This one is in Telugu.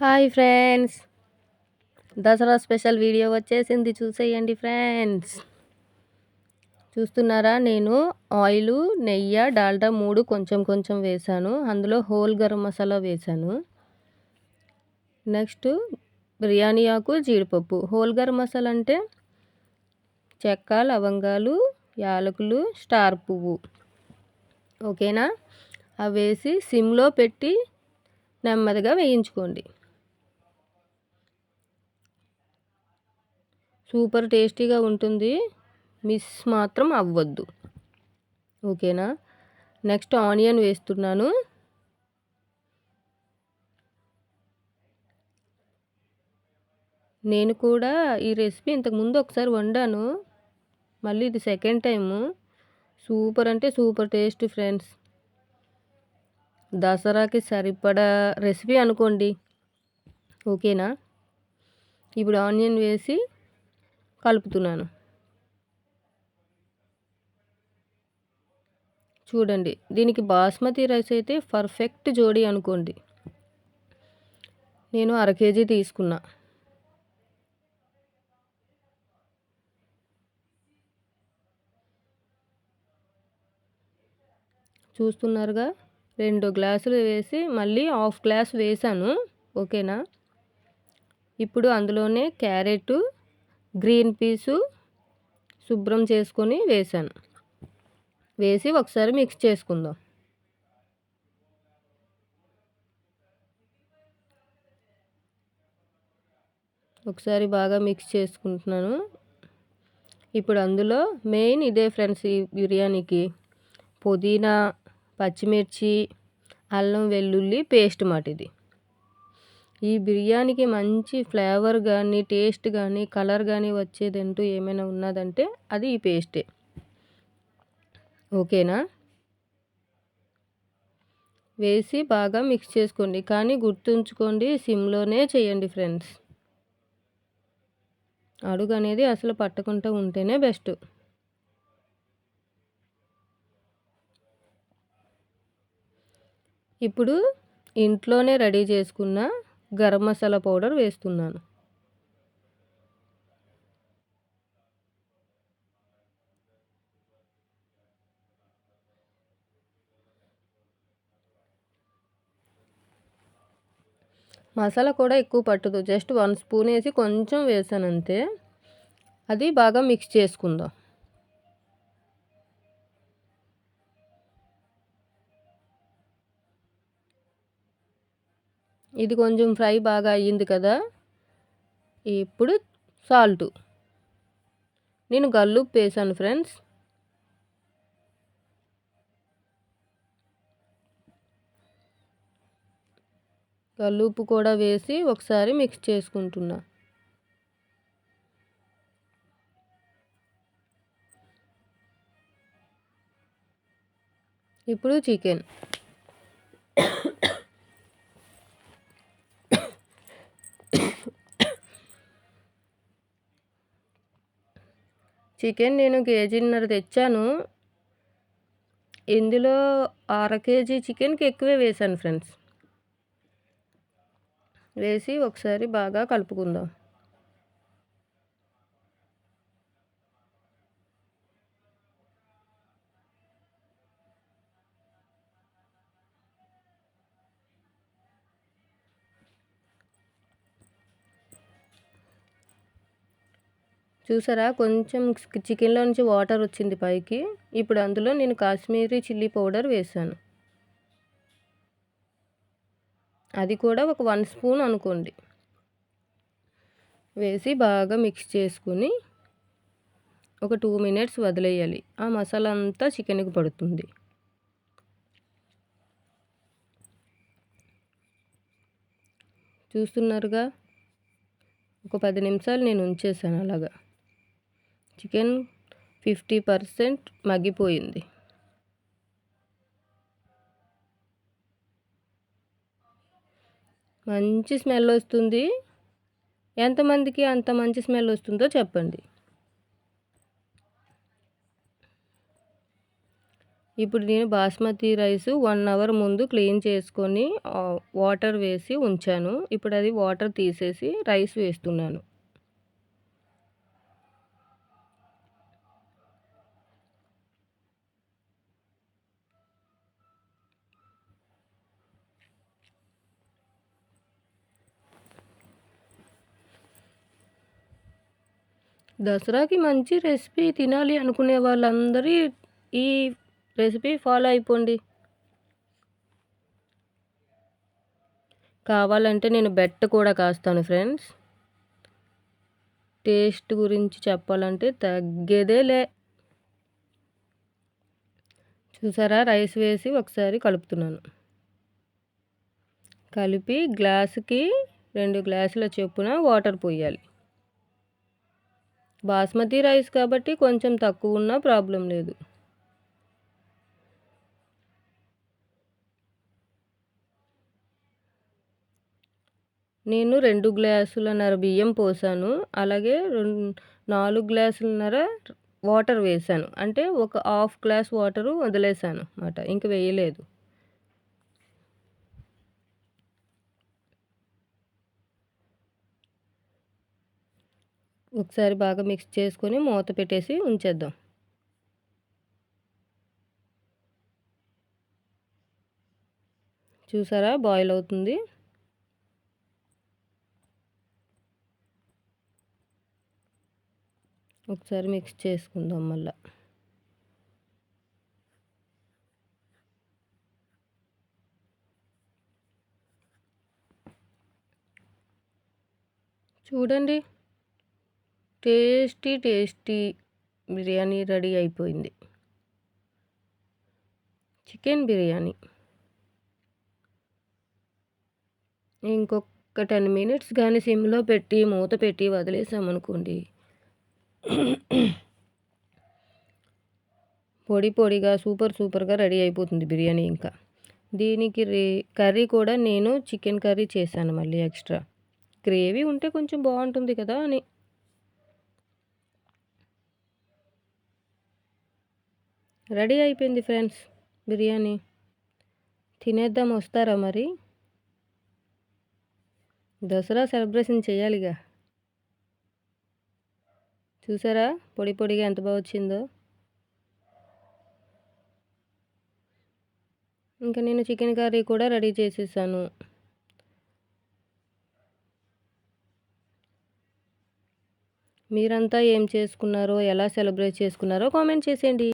Hi friends. Dasara special video వచ్చేసింది చూసేయండి ఫ్రెండ్స్. చూస్తున్నారా? నేను ఆయిల్ నెయ్యి డాల్డా మూడు కొంచెం కొంచెం వేసాను అందులో హోల్ గరం మసాలా వేసాను నెక్స్ట్ బిర్యానీ ఆకు జీడిపప్పు. హోల్ గరం మసాలా అంటే చెక్క లవంగాలు యాలకులు స్టార్ పువ్వు. ఓకేనా? అవి వేసి సిమ్లో పెట్టి నెమ్మదిగా వేయించుకోండి. సూపర్ టేస్టీగా ఉంటుంది. మిస్ మాత్రం అవ్వద్దు. ఓకేనా? నెక్స్ట్ ఆనియన్ వేస్తున్నాను. నేను కూడా ఈ రెసిపీ ఇంతకుముందు ఒకసారి వండాను. మళ్ళీ ఇది సెకండ్ టైము. సూపర్ అంటే సూపర్ టేస్ట్ ఫ్రెండ్స్. దసరాకి సరిపడా రెసిపీ అనుకోండి. ఓకేనా? ఇప్పుడు ఆనియన్ వేసి కలుపుతున్నాను. చూడండి దీనికి బాస్మతి రైస్ అయితే పర్ఫెక్ట్ జోడి అనుకోండి. నేను అర కేజీ తీసుకున్నా. చూస్తున్నారుగా రెండు గ్లాసులు వేసి మళ్ళీ హాఫ్ గ్లాస్ వేసాను ఓకేనా? ఇప్పుడు అందులోనే క్యారెట్ గ్రీన్ పీసు శుభ్రం చేసుకొని వేసాను వేసి ఒకసారి మిక్స్ చేసుకుందాం. ఒకసారి బాగా మిక్స్ చేసుకుంటున్నాను. ఇప్పుడు అందులో మెయిన్ ఇదే ఫ్రెండ్స్ ఈ బిర్యానీకి. పుదీనా పచ్చిమిర్చి అల్లం వెల్లుల్లి పేస్ట్ మాట ఇది ఈ బిర్యానీకి మంచి ఫ్లేవర్ కానీ టేస్ట్ కానీ కలర్ కానీ వచ్చేదంటూ ఏమైనా ఉన్నదంటే అది ఈ పేస్టే. ఓకేనా? వేసి బాగా మిక్స్ చేసుకోండి. కానీ గుర్తుంచుకోండి సిమ్లోనే చేయండి ఫ్రెండ్స్. అడుగు అనేది అసలు పట్టకుండా ఉంటేనే బెస్ట్. ఇప్పుడు ఇంట్లోనే రెడీ చేసుకున్న గరం మసాలా పౌడర్ వేస్తున్నాను. మసాలా కూడా ఎక్కువ పట్టదు. జస్ట్ వన్ స్పూన్ వేసి కొంచెం వేసాను అంతే అది బాగా మిక్స్ చేసుకుందాం. ఇది కొంచెం ఫ్రై బాగా అయ్యింది కదా. ఇప్పుడు సాల్ట్. నేను గల్లుప్పు వేసాను ఫ్రెండ్స్. గల్లుప్పు కూడా వేసి ఒకసారి మిక్స్ చేసుకుంటున్నా. ఇప్పుడు చికెన్ చికెన్ నేను కేజీన్నర తెచ్చాను. ఇందులో అర కేజీ చికెన్కి ఎక్కువే వేసాను ఫ్రెండ్స్. వేసి ఒకసారి బాగా కలుపుకుందాం. చూసారా? కొంచెం చికెన్లో నుంచి వాటర్ వచ్చింది పైకి. ఇప్పుడు అందులో నేను కాశ్మీరీ చిల్లీ పౌడర్ వేసాను. అది కూడా ఒక వన్ స్పూన్ అనుకోండి. వేసి బాగా మిక్స్ చేసుకుని ఒక టూ మినిట్స్ వదిలేయాలి. ఆ మసాలా అంతా చికెన్కి పడుతుంది. చూస్తున్నారుగా? ఒక పది నిమిషాలు నేను ఉంచేసాను అలాగా. చికెన్ ఫిఫ్టీ పర్సెంట్ మగ్గిపోయింది. మంచి స్మెల్ వస్తుంది. ఎంతమందికి అంత మంచి స్మెల్ వస్తుందో చెప్పండి. ఇప్పుడు నేను బాస్మతి రైస్ వన్ అవర్ ముందు క్లీన్ చేసుకొని వాటర్ వేసి ఉంచాను. ఇప్పుడు అది వాటర్ తీసేసి రైస్ వేస్తున్నాను. దసరాకి మంచి రెసిపీ తినాలి అనుకునే వాళ్ళందరి ఈ రెసిపీ ఫాలో అయిపోండి. కావాలంటే నేను బెట్ట కూడా కాస్తాను ఫ్రెండ్స్. టేస్ట్ గురించి చెప్పాలంటే తగ్గేదేలే. చూసారా? రైస్ వేసి ఒకసారి కలుపుతున్నాను. కలిపి గ్లాసుకి రెండు గ్లాసుల చొప్పున వాటర్ పోయాలి. బాస్మతి రైస్ కాబట్టి కొంచెం తక్కువ ఉన్నా ప్రాబ్లం లేదు. నేను రెండు గ్లాసులన్నర బియ్యం పోసాను. అలాగే రెండు నాలుగు గ్లాసులన్నర వాటర్ వేసాను. అంటే ఒక హాఫ్ గ్లాస్ వాటరు వదిలేసాను అన్నమాట. ఇంక వేయలేదు. ఒకసారి బాగా మిక్స్ చేసుకొని మూత పెట్టేసి ఉంచేద్దాం. చూసారా? బాయిల్ అవుతుంది. ఒకసారి మిక్స్ చేసుకుందాం మళ్ళా. చూడండి. టేస్టీ టేస్టీ బిర్యానీ రెడీ అయిపోయింది. చికెన్ బిర్యానీ. ఇంకొక టెన్ మినిట్స్ కానీ సిమ్లో పెట్టి మూత పెట్టి వదిలేసామనుకోండి పొడి పొడిగా సూపర్ సూపర్గా రెడీ అయిపోతుంది బిర్యానీ ఇంకా. దీనికి కర్రీ కూడా నేను చికెన్ కర్రీ చేశాను మళ్ళీ ఎక్స్ట్రా. గ్రేవీ ఉంటే కొంచెం బాగుంటుంది కదా అని. రెడీ అయిపోయింది ఫ్రెండ్స్ బిర్యానీ. తినేద్దాం వస్తారా మరి? దసరా సెలబ్రేషన్ చేయాలిగా. చూసారా పొడి పొడిగా ఎంత బాగా వచ్చిందో? ఇంకా నేను చికెన్ కర్రీ కూడా రెడీ చేసేసాను. మీరంతా ఏం చేసుకున్నారో ఎలా సెలబ్రేట్ చేసుకున్నారో కామెంట్ చేసేయండి.